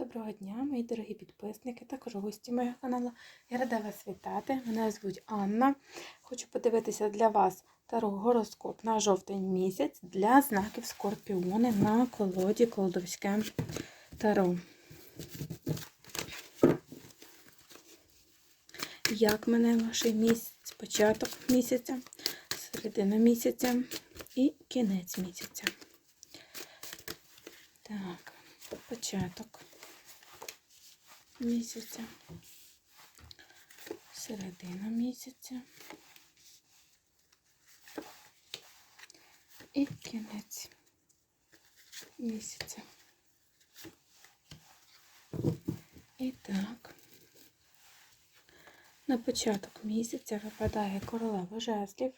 Доброго дня, мої дорогі підписники, також гості моєго каналу. Я рада вас вітати. Мене звуть Анна. Хочу подивитися для вас таро гороскоп на жовтень місяць для знаків Скорпіони на колоді Колдовське таро. Як мене ваш місяць, початок місяця, середина місяця і кінець місяця. Так, початок місяця, середина місяця і кінець місяця. І так, на початок місяця випадає королева жезлів.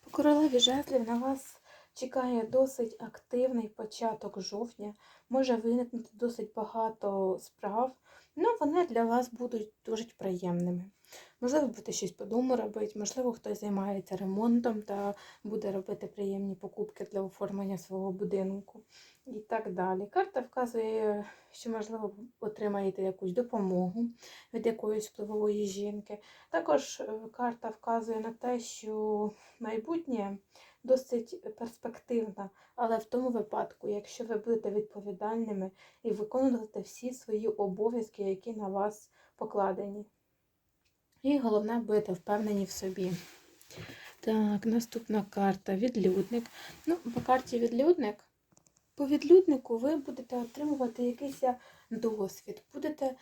По королеві жезлів на вас чекає досить активний початок жовтня. Може виникнути досить багато справ, Ну, вони для вас будуть дуже приємними. Можливо, будете щось по дому робити, можливо, хтось займається ремонтом та буде робити приємні покупки для оформлення свого будинку і так далі. Карта вказує, що, можливо, отримаєте якусь допомогу від якоїсь впливової жінки. Також е, карта вказує на те, що майбутнє досить перспективна, але в тому випадку, якщо ви будете відповідальними і виконувати всі свої обов'язки, які на вас покладені. І головне, будете впевнені в собі. Так, наступна карта відлюдник. Ну, по карті відлюдник. По відлюднику ви будете отримувати якийсь досвід, будете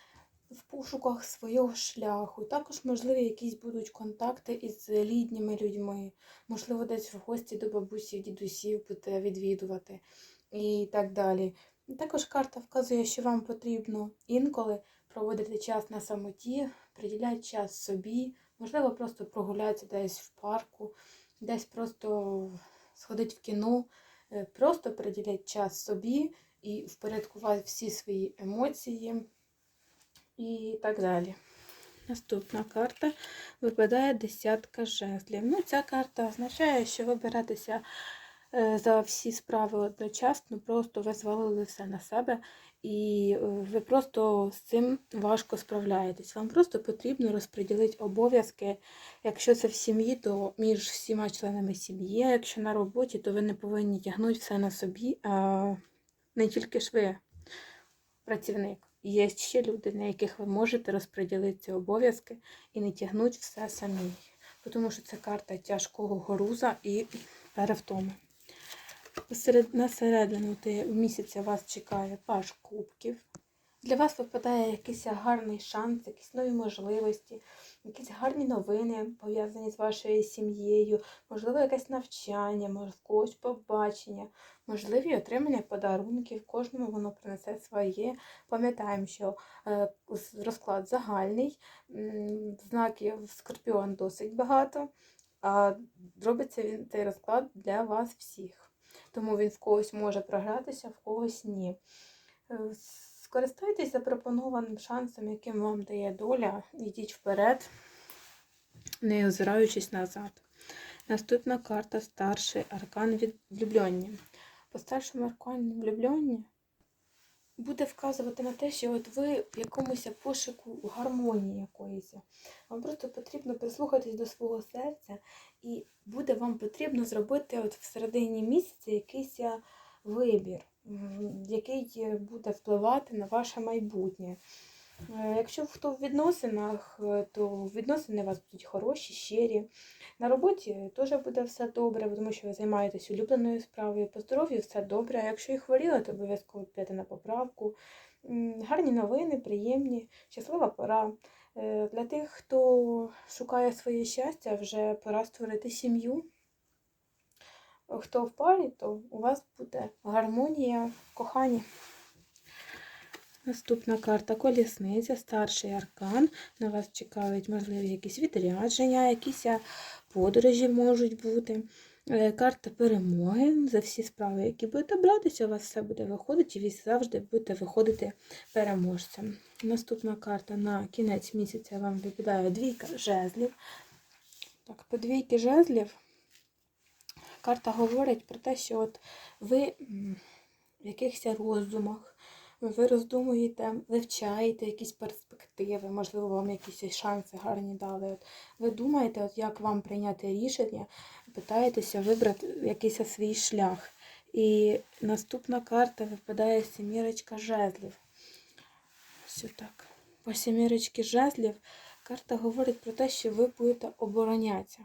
в пошуках свого шляху. Також, можливо, якісь будуть контакти із літніми людьми, можливо, десь в гості до бабусів, дідусів будете відвідувати і так далі. Також карта вказує, що вам потрібно інколи проводити час на самоті, приділяти час собі, можливо, просто прогулятися десь в парку, десь просто сходити в кіно, е, просто приділяти час собі і впорядкувати всі свої емоції і так далі. Наступна карта випадає десятка жезлів. Ну, Ця карта означає, що ви беретеся е, за всі справи одночасно, просто ви звалили все на себе, і е, ви просто з цим важко справляєтесь. Вам просто потрібно розподілити обов'язки. Якщо це в сім'ї, то між всіма членами сім'ї, а якщо на роботі, то ви не повинні тягнути все на собі, а не тільки ж ви працівник. Є ще люди, на яких ви можете розподілити ці обов'язки і не тягнути все самі. Тому що це карта тяжкого горуза і перевтоми. На середину місяця вас чекає паш кубків. Для вас випадає якийсь гарний шанс, якісь нові можливості, якісь гарні новини пов'язані з вашою сім'єю, можливо, якесь навчання, можливо, побачення, можливі отримання подарунків. Кожному воно принесе своє. Пам'ятаємо, що е, розклад загальний, знаків скорпіон досить багато, а робиться він цей розклад для вас всіх. Тому він в когось може програтися, в когось ні. Скористайтесь запропонованим шансом, яким вам дає доля, йдіть вперед, не озираючись назад. Наступна карта старший аркан від влюблення. По старшому аркану влюблення буде вказувати на те, що от ви в якомусь пошуку гармонії якоїсь. Вам просто потрібно прислухатись до свого серця, і буде вам потрібно зробити от в середині місяця якийсь вибір який буде впливати на ваше майбутнє. Е, якщо хто в відносинах, е, то відносини у вас будуть хороші, щирі. На роботі теж буде все добре, тому що ви займаєтесь улюбленою справою, по здоров'ю все добре. А якщо і хворіли, то обов'язково підете на поправку. Гарні новини, приємні, щаслива пора. Е, для тих, хто шукає своє щастя, вже пора створити сім'ю хто в парі, то у вас буде гармонія в коханні. Наступна карта колісниця, старший аркан. На вас чекають, можливі якісь відрядження, якісь подорожі можуть бути. Е, карта перемоги за всі справи, які будете братися, у вас все буде виходити, і ви завжди будете виходити переможцем. Наступна карта на кінець місяця вам випадає двійка жезлів. Так, по двійки жезлів карта говорить про те, що от ви в якихось роздумах, ви роздумуєте, вивчаєте якісь перспективи, можливо, вам якісь шанси гарні дали. От ви думаєте, от як вам прийняти рішення, питаєтеся вибрати якийсь свій шлях. І наступна карта випадає сімірочка жезлів. Ось так. По сімірочці жезлів карта говорить про те, що ви будете оборонятися.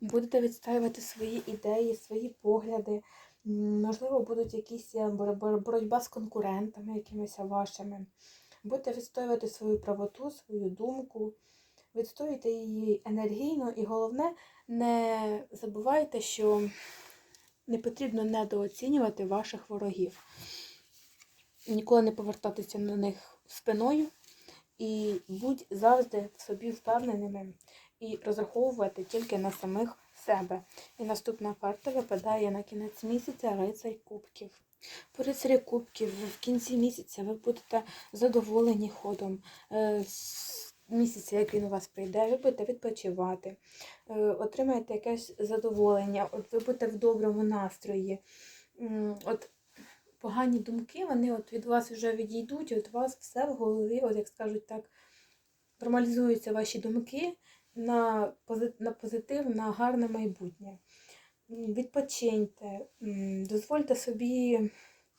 Будете відстаювати свої ідеї, свої погляди. Можливо, будуть якісь е, бор- бор- боротьба з конкурентами, якимись вашими. Будете відстоювати свою правоту, свою думку, відстоюйте її енергійно і головне, не забувайте, що не потрібно недооцінювати ваших ворогів. Ніколи не повертатися на них спиною і будь завжди в собі впевненими і розраховувати тільки на самих себе. І наступна карта випадає на кінець місяця рицарь кубків. По рицарі кубків в кінці місяця ви будете задоволені ходом е, місяця, як він у вас прийде, ви будете відпочивати, е, отримаєте якесь задоволення, от ви будете в доброму настрої. От погані думки, вони от від вас вже відійдуть, от у вас все в голові, от як скажуть так, нормалізуються ваші думки на, на позитив, на гарне майбутнє. Відпочиньте, дозвольте собі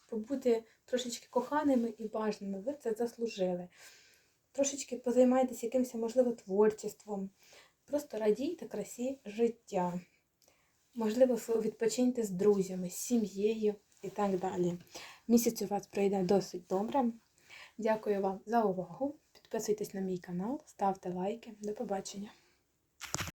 побути трошечки коханими і бажаними. Ви це заслужили. Трошечки позаймайтеся якимось, можливо, творчеством. Просто радійте красі життя. Можливо, відпочиньте з друзями, з сім'єю і так далі. Місяць у вас пройде досить добре. Дякую вам за увагу. Підписуйтесь на мій канал, ставте лайки. До побачення.